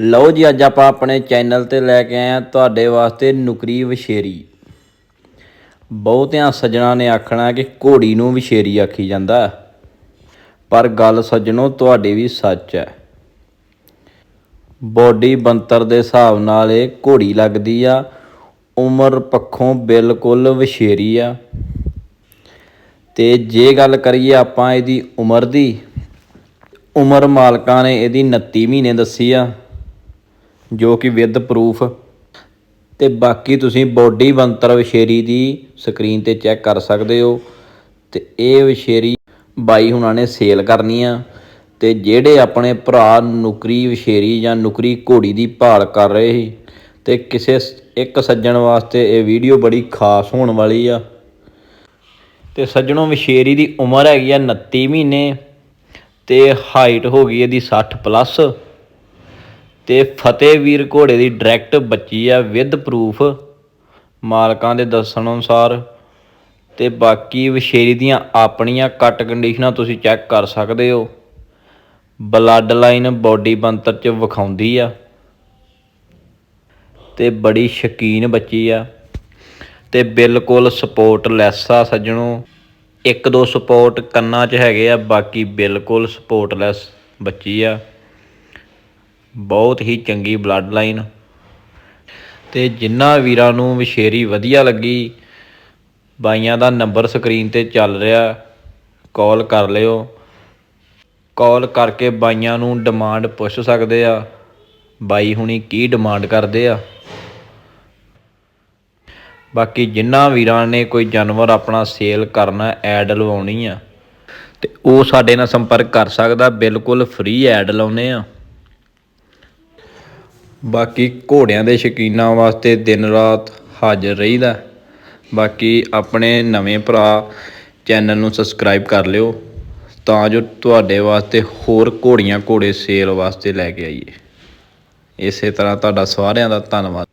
ਲਓ ਜੀ, ਅੱਜ ਆਪਾਂ ਆਪਣੇ ਚੈਨਲ ਤੇ ਲੈ ਕੇ ਆਏ ਆ ਤੁਹਾਡੇ ਵਾਸਤੇ ਨੁਕਰੀ ਵਸ਼ੇਰੀ ਬਹੁਤਿਆਂ ਸੱਜਣਾ ਨੇ ਆਖਣਾ ਕਿ ਘੋੜੀ ਨੂੰ ਵਸ਼ੇਰੀ ਆਖੀ ਜਾਂਦਾ ਪਰ ਗੱਲ ਸੱਜਣੋ, ਤੁਹਾਡੀ ਵੀ ਸੱਚ ਹੈ। ਬੋਡੀ ਬੰਤਰ ਦੇ ਹਿਸਾਬ ਨਾਲ ਇਹ ਘੋੜੀ ਲੱਗਦੀ ਆ, ਉਮਰ ਪੱਖੋਂ ਬਿਲਕੁਲ ਵਸ਼ੇਰੀ ਆ। ਤੇ ਜੇ ਗੱਲ ਕਰੀਏ ਆਪਾਂ ਇਹਦੀ ਉਮਰ ਦੀ, ਉਮਰ ਮਾਲਕਾਂ ਨੇ ਇਹਦੀ 29 ਮਹੀਨੇ ਦੱਸੀ ਆ। ਜੋ ਕਿ ਵਿਦ ਪ੍ਰੂਫ ਤੇ ਬਾਕੀ ਤੁਸੀਂ ਬੋਡੀ ਬੰਤਰ ਵਿਸ਼ੇਰੀ ਦੀ ਸਕਰੀਨ ਤੇ ਚੈੱਕ ਕਰ ਸਕਦੇ ਹੋ। ਤੇ ਇਹ ਵਿਸ਼ੇਰੀ ਬਾਈ ਹੁਣਾਂ ਨੇ ਸੇਲ ਕਰਨੀ ਆ। ਤੇ ਜਿਹੜੇ ਆਪਣੇ ਭਰਾ ਨੁਕਰੀ ਵਿਸ਼ੇਰੀ ਜਾਂ ਨੁਕਰੀ ਘੋੜੀ ਦੀ ਭਾਲ ਕਰ ਰਹੇ ਸੀ, ਤੇ ਕਿਸੇ ਇੱਕ ਸੱਜਣ ਵਾਸਤੇ ਇਹ ਵੀਡੀਓ ਬੜੀ ਖਾਸ ਹੋਣ ਵਾਲੀ ਆ। ਤੇ ਸੱਜਣੋਂ ਵਿਸ਼ੇਰੀ ਦੀ ਉਮਰ ਹੈਗੀ ਆ 29 ਮਹੀਨੇ, ਤੇ ਹਾਈਟ ਹੋ ਗਈ ਇਹਦੀ 60 ਪਲੱਸ ਤੇ ਫਤਿਹਵੀਰ ਘੋੜੇ ਦੀ ਡਾਇਰੈਕਟ ਬੱਚੀ ਆ ਵਿਦ ਪ੍ਰੂਫ ਮਾਲਕਾਂ ਦੇ ਦੱਸਣ ਅਨੁਸਾਰ। ਤੇ ਬਾਕੀ ਵਿਸ਼ੇਰੀ ਦੀਆਂ ਆਪਣੀਆਂ ਕੱਟ ਕੰਡੀਸ਼ਨਾਂ ਤੁਸੀਂ ਚੈੱਕ ਕਰ ਸਕਦੇ ਹੋ। ਬਲੱਡ ਲਾਈਨ ਬੋਡੀ ਬੰਤਰ ਚ ਵਿਖਾਉਂਦੀ ਆ। ਤੇ ਬੜੀ ਸ਼ਕੀਨ ਬੱਚੀ ਆ। ਤੇ ਬਿਲਕੁਲ ਸਪੋਰਟ ਲੈਸ ਆ ਸੱਜਣੋ। ਇੱਕ ਦੋ ਸਪੋਰਟ ਕੰਨਾਂ 'ਚ ਹੈਗੇ ਆ, ਬਾਕੀ ਬਿਲਕੁਲ ਸਪੋਰਟਲੈਸ ਬੱਚੀ ਆ। ਬਹੁਤ ਹੀ ਚੰਗੀ ਬਲੱਡ ਲਾਈਨ ਤੇ ਜਿਨ੍ਹਾਂ ਵੀਰਾਂ ਨੂੰ ਵਿਸ਼ੇਰੀ ਵਧੀਆ ਲੱਗੀ, ਬਾਈਆਂ ਦਾ ਨੰਬਰ ਸਕਰੀਨ ਤੇ ਚੱਲ ਰਿਹਾ, ਕਾਲ ਕਰ ਲਿਓ। ਕਾਲ ਕਰਕੇ ਬਾਈਆਂ ਨੂੰ ਡਿਮਾਂਡ ਪੁੱਛ ਸਕਦੇ ਆ, ਬਾਈ ਹੁਣੀ ਕੀ ਡਿਮਾਂਡ ਕਰਦੇ ਆ। ਬਾਕੀ ਜਿਨ੍ਹਾਂ ਵੀਰਾਂ ਨੇ ਕੋਈ ਜਾਨਵਰ ਆਪਣਾ ਸੇਲ ਕਰਨਾ, ਐਡ ਲਵਾਉਣੀ ਆ, ਤੇ ਉਹ ਸਾਡੇ ਨਾਲ ਸੰਪਰਕ ਕਰ ਸਕਦਾ, ਬਿਲਕੁਲ ਫ੍ਰੀ ਐਡ ਲਾਉਨੇ ਆ। ਬਾਕੀ ਘੋੜਿਆਂ ਦੇ ਸ਼ੌਕੀਨਾਂ ਵਾਸਤੇ ਦਿਨ ਰਾਤ ਹਾਜ਼ਰ ਰਹੀਦਾ। ਬਾਕੀ ਆਪਣੇ ਨਵੇਂ ਭਰਾ ਚੈਨਲ ਨੂੰ ਸਬਸਕ੍ਰਾਈਬ ਕਰ ਲਿਓ, ਤਾਂ ਜੋ ਤੁਹਾਡੇ ਵਾਸਤੇ ਹੋਰ ਘੋੜੀਆਂ ਘੋੜੇ ਸੇਲ ਵਾਸਤੇ ਲੈ ਕੇ ਆਈਏ। ਇਸੇ ਤਰ੍ਹਾਂ ਤੁਹਾਡਾ ਸਾਰਿਆਂ ਦਾ ਧੰਨਵਾਦ।